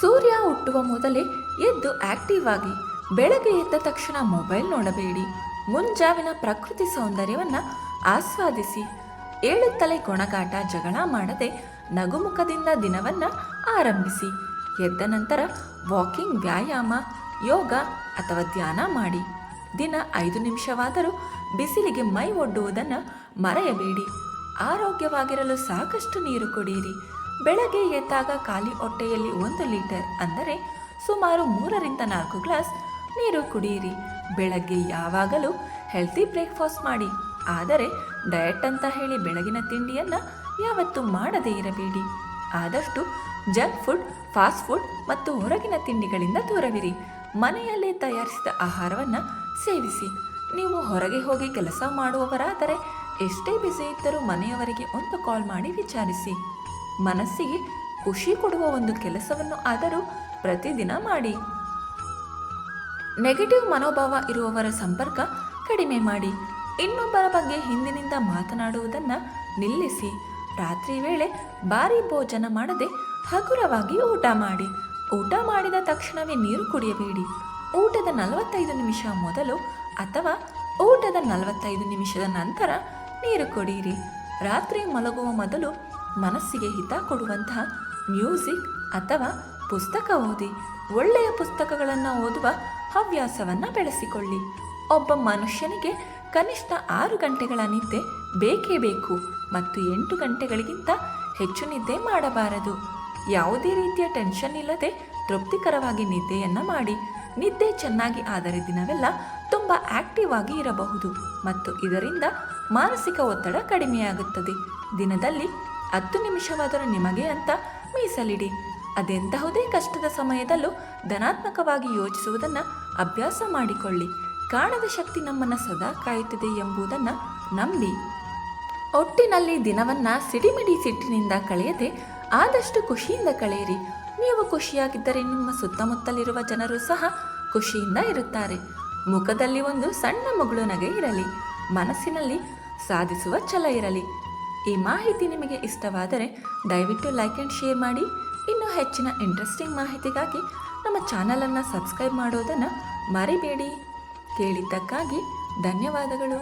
ಸೂರ್ಯ ಹುಟ್ಟುವ ಮೊದಲೇ ಎದ್ದು ಆಕ್ಟಿವ್ ಆಗಿ ಬೆಳಗ್ಗೆ ಎದ್ದ ತಕ್ಷಣ ಮೊಬೈಲ್ ನೋಡಬೇಡಿ. ಮುಂಜಾವಿನ ಪ್ರಕೃತಿ ಸೌಂದರ್ಯವನ್ನು ಆಸ್ವಾದಿಸಿ. ಏಳುತ್ತಲೇ ಗೊಣಗಾಟ ಜಗಳ ಮಾಡದೆ ನಗುಮುಖದಿಂದ ದಿನವನ್ನು ಆರಂಭಿಸಿ. ಎದ್ದ ನಂತರ ವಾಕಿಂಗ್ ವ್ಯಾಯಾಮ, ಯೋಗ ಅಥವಾ ಧ್ಯಾನ ಮಾಡಿ. ದಿನ ಐದು ನಿಮಿಷವಾದರೂ ಬಿಸಿಲಿಗೆ ಮೈ ಒಡ್ಡುವುದನ್ನು ಮರೆಯಬೇಡಿ. ಆರೋಗ್ಯವಾಗಿರಲು ಸಾಕಷ್ಟು ನೀರು ಕುಡಿಯಿರಿ ಬೆಳಗ್ಗೆ ಎದ್ದಾಗ ಖಾಲಿ ಹೊಟ್ಟೆಯಲ್ಲಿ ಒಂದು ಲೀಟರ್ ಅಂದರೆ ಸುಮಾರು ಮೂರರಿಂದ ನಾಲ್ಕು ಗ್ಲಾಸ್ ನೀರು ಕುಡಿಯಿರಿ. ಬೆಳಗ್ಗೆ ಯಾವಾಗಲೂ ಹೆಲ್ತಿ ಬ್ರೇಕ್ಫಾಸ್ಟ್ ಮಾಡಿ. ಆದರೆ ಡಯಟ್ ಅಂತ ಹೇಳಿ ಬೆಳಗಿನ ತಿಂಡಿಯನ್ನು ಯಾವತ್ತೂ ಮಾಡದೇ ಇರಬೇಡಿ. ಆದಷ್ಟು ಜಂಕ್ ಫುಡ್ ಫಾಸ್ಟ್ ಫುಡ್ ಮತ್ತು ಹೊರಗಿನ ತಿಂಡಿಗಳಿಂದ ದೂರವಿರಿ. ಮನೆಯಲ್ಲೇ ತಯಾರಿಸಿದ ಆಹಾರವನ್ನು ಸೇವಿಸಿ. ನೀವು ಹೊರಗೆ ಹೋಗಿ ಕೆಲಸ ಮಾಡುವವರಾದರೆ ಎಷ್ಟೇ ಬ್ಯುಸಿ ಇದ್ದರೂ ಮನೆಯವರಿಗೆ ಒಂದು ಕಾಲ್ ಮಾಡಿ ವಿಚಾರಿಸಿ. ಮನಸ್ಸಿಗೆ ಖುಷಿ ಕೊಡುವ ಒಂದು ಕೆಲಸವನ್ನು ಆದರೂ ಪ್ರತಿದಿನ ಮಾಡಿ. ನೆಗೆಟಿವ್ ಮನೋಭಾವ ಇರುವವರ ಸಂಪರ್ಕ ಕಡಿಮೆ ಮಾಡಿ. ಇನ್ನೊಬ್ಬರ ಬಗ್ಗೆ ಹಿಂದಿನಿಂದ ಮಾತನಾಡುವುದನ್ನು ನಿಲ್ಲಿಸಿ. ರಾತ್ರಿ ವೇಳೆ ಭಾರಿ ಭೋಜನ ಮಾಡದೆ ಹಗುರವಾಗಿ ಊಟ ಮಾಡಿ. ಊಟ ಮಾಡಿದ ತಕ್ಷಣವೇ ನೀರು ಕುಡಿಯಬೇಡಿ. ಊಟದ ನಲವತ್ತೈದು ನಿಮಿಷ ಮೊದಲು ಅಥವಾ ಊಟದ ನಲವತ್ತೈದು ನಿಮಿಷದ ನಂತರ ನೀರು ಕುಡಿಯಿರಿ ರಾತ್ರಿ ಮಲಗುವ ಮೊದಲು ಮನಸ್ಸಿಗೆ ಹಿತ ಕೊಡುವಂತಹ ಮ್ಯೂಸಿಕ್ ಅಥವಾ ಪುಸ್ತಕ ಓದಿ. ಒಳ್ಳೆಯ ಪುಸ್ತಕಗಳನ್ನು ಓದುವ ಹವ್ಯಾಸವನ್ನು ಬೆಳೆಸಿಕೊಳ್ಳಿ. ಒಬ್ಬ ಮನುಷ್ಯನಿಗೆ ಕನಿಷ್ಠ ಆರು ಗಂಟೆಗಳ ನಿದ್ದೆ ಬೇಕೇ ಬೇಕು ಮತ್ತು ಎಂಟು ಗಂಟೆಗಳಿಗಿಂತ ಹೆಚ್ಚು ನಿದ್ದೆ ಮಾಡಬಾರದು. ಯಾವುದೇ ರೀತಿಯ ಟೆನ್ಷನ್ ಇಲ್ಲದೆ ತೃಪ್ತಿಕರವಾಗಿ ನಿದ್ದೆಯನ್ನು ಮಾಡಿ. ನಿದ್ದೆ ಚೆನ್ನಾಗಿ ಆದರೆ ದಿನವೆಲ್ಲ ತುಂಬ ಆಕ್ಟಿವ್ ಆಗಿ ಇರಬಹುದು ಮತ್ತು ಇದರಿಂದ ಮಾನಸಿಕ ಒತ್ತಡ ಕಡಿಮೆಯಾಗುತ್ತದೆ. ದಿನದಲ್ಲಿ ಹತ್ತು ನಿಮಿಷವಾದರೂ ನಿಮಗೆ ಅಂತ ಮೀಸಲಿಡಿ. ಅದೆಂತಹುದೇ ಕಷ್ಟದ ಸಮಯದಲ್ಲೂ ಧನಾತ್ಮಕವಾಗಿ ಯೋಚಿಸುವುದನ್ನು ಅಭ್ಯಾಸ ಮಾಡಿಕೊಳ್ಳಿ. ಕಾಣದ ಶಕ್ತಿ ನಮ್ಮನ್ನು ಸದಾ ಕಾಯುತ್ತದೆ ಎಂಬುದನ್ನು ನಂಬಿ. ಒಟ್ಟಿನಲ್ಲಿ ದಿನವನ್ನು ಸಿಡಿಮಿಡಿ ಸಿಟ್ಟಿನಿಂದ ಕಳೆಯದೆ ಆದಷ್ಟು ಖುಷಿಯಿಂದ ಕಳೆಯಿರಿ. ನೀವು ಖುಷಿಯಾಗಿದ್ದರೆ ನಿಮ್ಮ ಸುತ್ತಮುತ್ತಲಿರುವ ಜನರು ಸಹ ಖುಷಿಯಿಂದ ಇರುತ್ತಾರೆ. ಮುಖದಲ್ಲಿ ಒಂದು ಸಣ್ಣ ಮುಗುಳು ನಗೆ ಇರಲಿ. ಮನಸ್ಸಿನಲ್ಲಿ ಸಾಧಿಸುವ ಛಲ ಇರಲಿ. ಈ ಮಾಹಿತಿ ನಿಮಗೆ ಇಷ್ಟವಾದರೆ ದಯವಿಟ್ಟು ಲೈಕ್ ಆ್ಯಂಡ್ ಶೇರ್ ಮಾಡಿ. ಇನ್ನೂ ಹೆಚ್ಚಿನ ಇಂಟ್ರೆಸ್ಟಿಂಗ್ ಮಾಹಿತಿಗಾಗಿ ನಮ್ಮ ಚಾನಲನ್ನು ಸಬ್ಸ್ಕ್ರೈಬ್ ಮಾಡೋದನ್ನು ಮರಿಬೇಡಿ. ಕೇಳಿದ್ದಕ್ಕಾಗಿ ಧನ್ಯವಾದಗಳು.